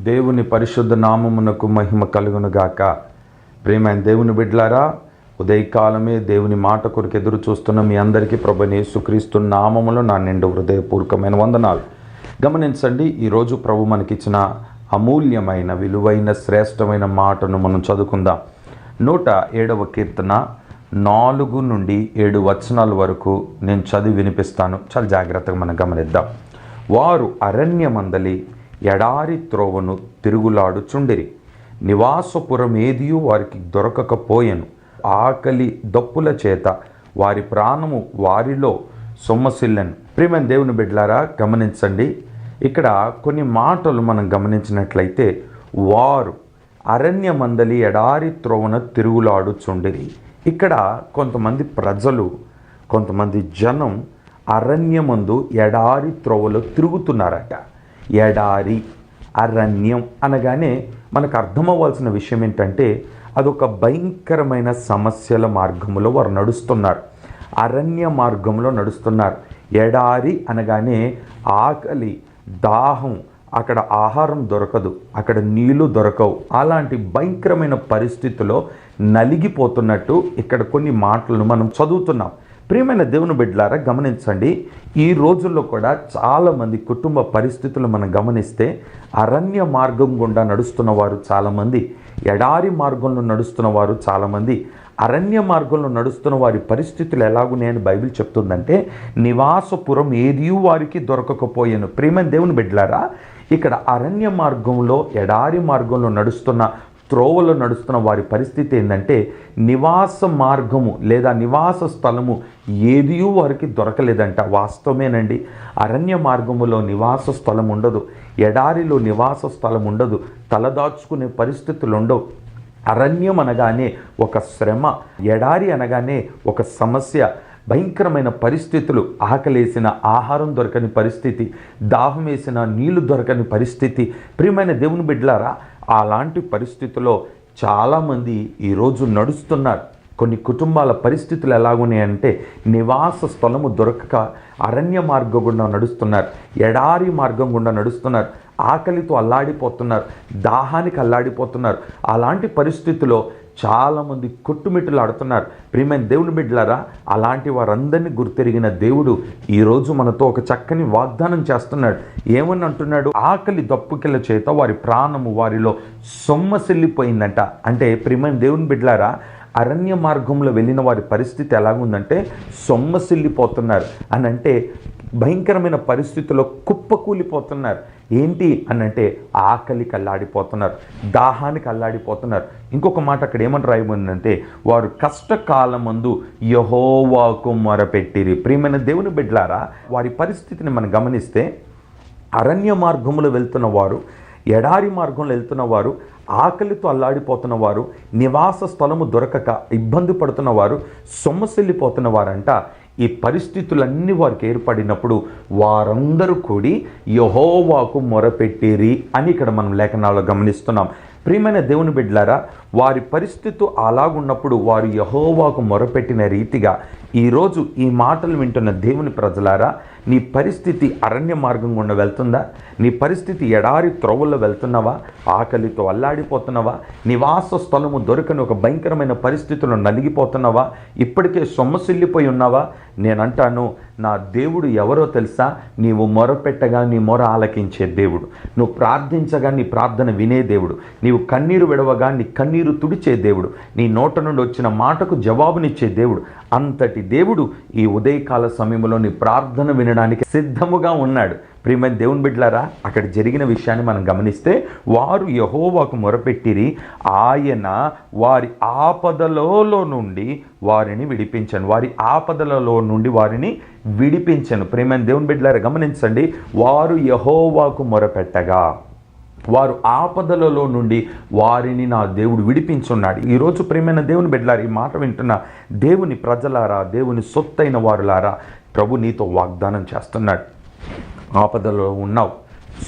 దేవుని పరిశుద్ధ నామమునకు మహిమ కలుగునుగాక. ప్రేమైన దేవుని బిడ్లారా ఉదయకాలమే దేవుని మాట కొరకు ఎదురు చూస్తున్న మీ అందరికీ ప్రభుని యేసుక్రీస్తు నామములో నా నిండు హృదయపూర్వకమైన వందనాలు. గమనించండి ఈరోజు ప్రభు మనకిచ్చిన అమూల్యమైన విలువైన శ్రేష్టమైన మాటను మనం చదువుకుందాం. నూట ఏడవ కీర్తన నాలుగు నుండి ఏడు వచనాల వరకు నేను చదివి వినిపిస్తాను. చాలా జాగ్రత్తగా మనం గమనిద్దాం. వారు అరణ్యమందలి ఎడారి త్రోవను తిరుగులాడుచుండిరి. నివాసపురమేదియు వారికి దొరకకపోయెను. ఆకలి దప్పుల చేత వారి ప్రాణము వారిలో సొమ్మసిల్లెను. ప్రియమైన దేవుని బిడ్డలారా గమనించండి. ఇక్కడ కొన్ని మాటలు మనం గమనించినట్లయితే వారు అరణ్యమందలి ఎడారి త్రోవన తిరుగులాడుచుండిరి. ఇక్కడ కొంతమంది ప్రజలు కొంతమంది జనం అరణ్యమందు ఎడారి త్రోవలో తిరుగుతున్నారట. ఎడారి అరణ్యం అనగానే మనకు అర్థమవ్వాల్సిన విషయం ఏంటంటే అదొక భయంకరమైన సమస్యల మార్గంలో వారు నడుస్తున్నారు. అరణ్య మార్గంలో నడుస్తున్నారు. ఎడారి అనగానే ఆకలి దాహం అక్కడ ఆహారం దొరకదు అక్కడ నీళ్ళు దొరకవు. అలాంటి భయంకరమైన పరిస్థితిలో నలిగిపోతున్నట్టు ఇక్కడ కొన్ని మాటలను మనం చదువుతున్నాం. ప్రియమైన దేవుని బిడ్డలారా గమనించండి ఈ రోజుల్లో కూడా చాలామంది కుటుంబ పరిస్థితులు మనం గమనిస్తే అరణ్య మార్గం గుండా నడుస్తున్న వారు చాలామంది ఎడారి మార్గంలో నడుస్తున్న వారు చాలామంది అరణ్య మార్గంలో నడుస్తున్న వారి పరిస్థితులు ఎలాగున్నాయని బైబిల్ చెప్తుందంటే నివాసపురం ఏదియూ వారికి దొరకకపోయాను. ప్రియమైన దేవుని బిడ్డలారా ఇక్కడ అరణ్య మార్గంలో ఎడారి మార్గంలో నడుస్తున్న త్రోవలో నడుస్తున్న వారి పరిస్థితి ఏంటంటే నివాస మార్గము లేదా నివాస స్థలము ఏదియూ వారికి దొరకలేదంట. వాస్తవమేనండి. అరణ్య మార్గములో నివాస స్థలం ఉండదు. ఎడారిలో నివాస స్థలం ఉండదు. తలదాచుకునే పరిస్థితులు ఉండవు అరణ్యం అనగానే ఒక శ్రమ ఎడారి అనగానే ఒక సమస్య భయంకరమైన పరిస్థితులు. ఆకలేసిన ఆహారం దొరకని పరిస్థితి. దాహం వేసిన నీళ్ళు దొరకని పరిస్థితి. ప్రియమైన దేవుని బిడ్డలారా అలాంటి పరిస్థితుల్లో చాలామంది ఈరోజు నడుస్తున్నారు. కొన్ని కుటుంబాల పరిస్థితులు ఎలాగున్నాయంటే నివాస స్థలము దొరకక అరణ్య మార్గం గుండా నడుస్తున్నారు. ఎడారి మార్గం గుండా నడుస్తున్నారు. ఆకలితో అల్లాడిపోతున్నారు. దాహానికి అల్లాడిపోతున్నారు. అలాంటి పరిస్థితిలో చాలామంది కొట్టుమిట్టలు ఆడుతున్నారు ప్రియమైన దేవుని బిడ్డలారా అలాంటి వారందరినీ గుర్తెరిగిన దేవుడు ఈరోజు మనతో ఒక చక్కని వాగ్దానం చేస్తున్నాడు. ఏమని అంటున్నాడు? ఆకలి దప్పుకిల చేత వారి ప్రాణము వారిలో సొమ్మసిల్లిపోయిందంట. అంటే ప్రియమైన దేవుని బిడ్డలారా అరణ్య మార్గంలో వెళ్ళిన వారి పరిస్థితి ఎలాగుందంటే సొమ్మసిల్లిపోతున్నారు. అని అంటే భయంకరమైన పరిస్థితుల్లో కుప్పకూలిపోతున్నారు. ఏంటి అని అంటే ఆకలికి అల్లాడిపోతున్నారు దాహానికి అల్లాడిపోతున్నారు. ఇంకొక మాట అక్కడ ఏమని రాయబడిందంటే వారు కష్టకాలమందు యహోవాకు మొరపెట్టిరి. ప్రియమైన దేవుని బిడ్లారా వారి పరిస్థితిని మనం గమనిస్తే అరణ్య మార్గంలో వెళ్తున్న వారు ఎడారి మార్గంలో వెళ్తున్న వారు ఆకలితో అల్లాడిపోతున్న వారు నివాస స్థలము దొరకక ఇబ్బంది పడుతున్న వారు సొమ్మసిల్లిపోతున్న వారంట. ఈ పరిస్థితులన్నీ వారికి ఏర్పడినప్పుడు వారందరూ కూడి యహోవాకు మొరపెట్టిరి అని ఇక్కడ మనం లేఖనాల్లో గమనిస్తున్నాం. ప్రియమైన దేవుని బిడ్డలారా వారి పరిస్థితి అలాగున్నప్పుడు వారు యహోవాకు మొరపెట్టిన రీతిగా ఈరోజు ఈ మాటలు వింటున్న దేవుని ప్రజలారా నీ పరిస్థితి అరణ్య మార్గం గుండా వెళ్తుందా? నీ పరిస్థితి ఎడారి త్రోవల్లో వెళ్తున్నావా? ఆకలితో అల్లాడిపోతున్నావా? నివాస స్థలము దొరకని ఒక భయంకరమైన పరిస్థితుల్లో నలిగిపోతున్నావా? ఇప్పటికే సొమ్మసిల్లిపోయి ఉన్నావా? నేనంటాను నా దేవుడు ఎవరో తెలుసా? నీవు మొరపెట్టగా నీ మొర ఆలకించే దేవుడు. నువ్వు ప్రార్థించగా నీ ప్రార్థన వినే దేవుడు. నీవు కన్నీరు విడవగా నీ కన్నీరు తుడిచే దేవుడు. నీ నోట నుండి వచ్చిన మాటకు జవాబునిచ్చే దేవుడు. అంతటి దేవుడు ఈ ఉదయకాల సమయంలోని ప్రార్థన వినడానికి సిద్ధముగా ఉన్నాడు. ప్రియమైన దేవుని బిడ్లారా అక్కడ జరిగిన విషయాన్ని మనం గమనిస్తే వారు యహోవాకు మొరపెట్టిరి ఆయన వారి ఆపదలలో నుండి వారిని విడిపించను. వారి ఆపదలలో నుండి వారిని విడిపించను. ప్రియమైన దేవుని బిడ్డలారా గమనించండి వారు యహోవాకు మొరపెట్టగా. వారు ఆపదలలో నుండి వారిని నా దేవుడు విడిపించున్నాడు. ఈరోజు ప్రేమైన దేవుని బిడ్డలారా ఈ మాట వింటున్న దేవుని ప్రజలారా దేవుని సొత్తైన వారులారా ప్రభు నీతో వాగ్దానం చేస్తున్నాడు. ఆపదలో ఉన్నావు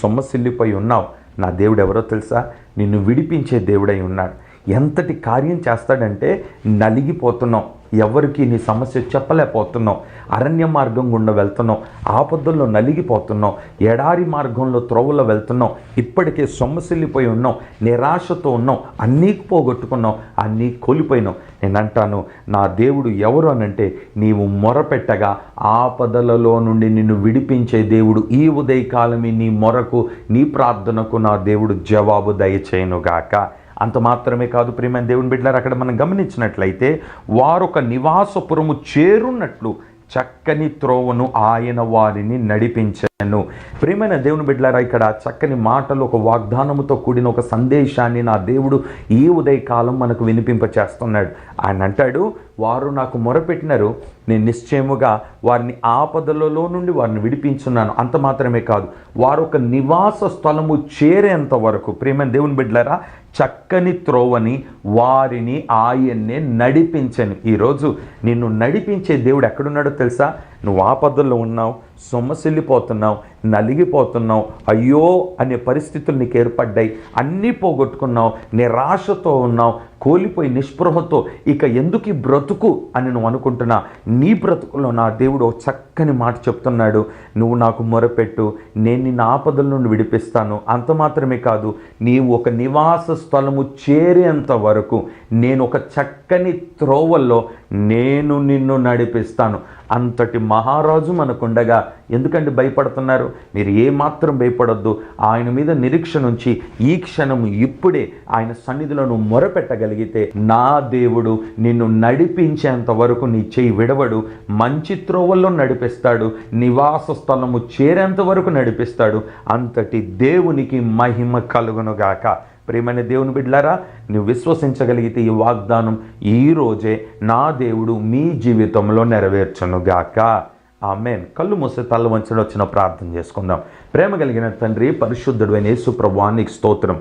సొమ్మసిల్లిపోయి ఉన్నావు. నా దేవుడు ఎవరో తెలుసా? నిన్ను విడిపించే దేవుడై ఉన్నాడు. ఎంతటి కార్యం చేస్తాడంటే నలిగిపోతున్నావు. ఎవరికి నీ సమస్య చెప్పలేకపోతున్నావు. అరణ్య మార్గం గుండా వెళ్తున్నావు. ఆపదల్లో నలిగిపోతున్నావు. ఎడారి మార్గంలో త్రోవలో వెళ్తున్నావు. ఇప్పటికే సొమ్మసిల్లిపోయి ఉన్నావు. నిరాశతో ఉన్నావు. అన్నీ పోగొట్టుకున్నావు. అన్నీ కోల్పోయినావు. నేను అంటాను నా దేవుడు ఎవరు అనంటే నీవు మొరపెట్టగా ఆపదలలో నుండి నిన్ను విడిపించే దేవుడు ఈ ఉదయకాలమే నీ మొరకు నీ ప్రార్థనకు నా దేవుడు జవాబు దయచేయనుగాక. అంత మాత్రమే కాదు ప్రియమైన దేవుని బిడ్డలారు అక్కడ మనం గమనించినట్లయితే వారొక నివాసపురము చేరున్నట్లు చక్కని త్రోవను ఆయన వారిని నడిపించను. ప్రేమైన దేవుని బిడ్డలారా ఇక్కడ చక్కని మాటలు ఒక వాగ్దానముతో కూడిన ఒక సందేశాన్ని నా దేవుడు ఈ ఉదయకాలం మనకు వినిపింపచేస్తున్నాడు. ఆయన అంటాడు వారు నాకు మొరపెట్టినారు నేను నిశ్చయముగా వారిని ఆపదలలో నుండి వారిని విడిపించున్నాను. అంత మాత్రమే కాదు వారు ఒక నివాస స్థలము చేరేంత వరకు ప్రేమైన దేవుని బిడ్డలారా చక్కని త్రోవని వారిని ఆయన్నే నడిపించను. ఈరోజు నిన్ను నడిపించే దేవుడు ఎక్కడున్నాడో తెలుసా? నువ్వు ఆపదల్లో ఉన్నావు సొమ్మసిల్లిపోతున్నావు నలిగిపోతున్నావు అయ్యో అనే పరిస్థితులు నీకు ఏర్పడ్డాయి. అన్నీ పోగొట్టుకున్నావు నిరాశతో ఉన్నావు కోలిపోయి నిస్పృహతో. ఇక ఎందుకు ఈ బ్రతుకు అని నువ్వు అనుకుంటున్నా? నీ బ్రతుకులో నా దేవుడు చక్కని మాట చెప్తున్నాడు. నువ్వు నాకు మొరపెట్టు నేను నిన్న ఆపదల నుండి విడిపిస్తాను. అంత మాత్రమే కాదు నీవు ఒక నివాస స్థలము చేరేంత వరకు నేను ఒక చక్కని త్రోవల్లో నేను నిన్ను నడిపిస్తాను. అంతటి మహారాజు మనకుండగా ఎందుకంటే భయపడుతున్నారు? మీరు ఏమాత్రం భయపడొద్దు. ఆయన మీద నిరీక్షణ ఉంచి ఈ క్షణము ఇప్పుడే ఆయన సన్నిధిలో మొరపెట్టగలిగితే నా దేవుడు నిన్ను నడిపించేంత వరకు నీ చేయి విడవడు మంచి త్రోవల్లో నడిపిస్తాడు నివాస స్థలము చేరేంత వరకు నడిపిస్తాడు. అంతటి దేవునికి మహిమ కలుగునుగాక. ప్రేమైన దేవుని బిడ్డలారా నువ్వు విశ్వసించగలిగితే ఈ వాగ్దానం ఈ రోజే నా దేవుడు మీ జీవితంలో నెరవేర్చనుగాక. ఆ మేన్ కళ్ళు మూసి తల్ల వంచడం వచ్చిన ప్రార్థన చేసుకుందాం. ప్రేమ కలిగిన తండ్రి పరిశుద్ధుడు అయిన యేసు స్తోత్రం.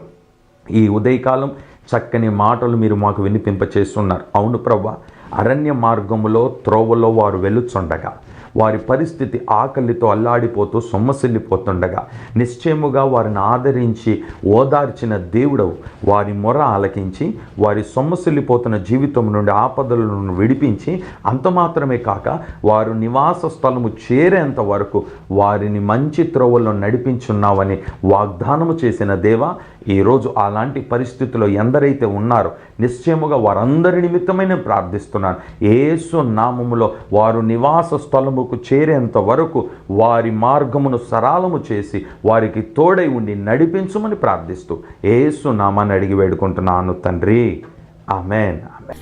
ఈ ఉదయకాలం చక్కని మాటలు మీరు మాకు వినిపింపచేస్తున్నారు అవును ప్రభా అరణ్య మార్గములో త్రోవలో వారు వెలుచుండగా వారి పరిస్థితి ఆకలితో అల్లాడిపోతూ సొమ్మసిల్లిపోతుండగా నిశ్చయముగా వారిని ఆదరించి ఓదార్చిన దేవుడవు వారి మొర ఆలకించి వారి సొమ్మసిల్లిపోతున్న జీవితం నుండి ఆపదలను విడిపించి అంత మాత్రమే కాక వారు నివాస స్థలము చేరేంత వరకు వారిని మంచి త్రోవల్లో నడిపించున్నావని వాగ్దానము చేసిన దేవా ఈరోజు అలాంటి పరిస్థితుల్లో ఎందరైతే ఉన్నారో నిశ్చయముగా వారందరి నిమిత్తమై నేను ప్రార్థిస్తున్నాను. ఏసు నామములో వారు నివాస స్థలముకు చేరేంత వరకు వారి మార్గమును సరాలము చేసి వారికి తోడై ఉండి నడిపించుమని ప్రార్థిస్తూ ఏసు నామాన్ని అడిగి వేడుకుంటున్నాను తండ్రి. ఆమెన్. ఆమెన్.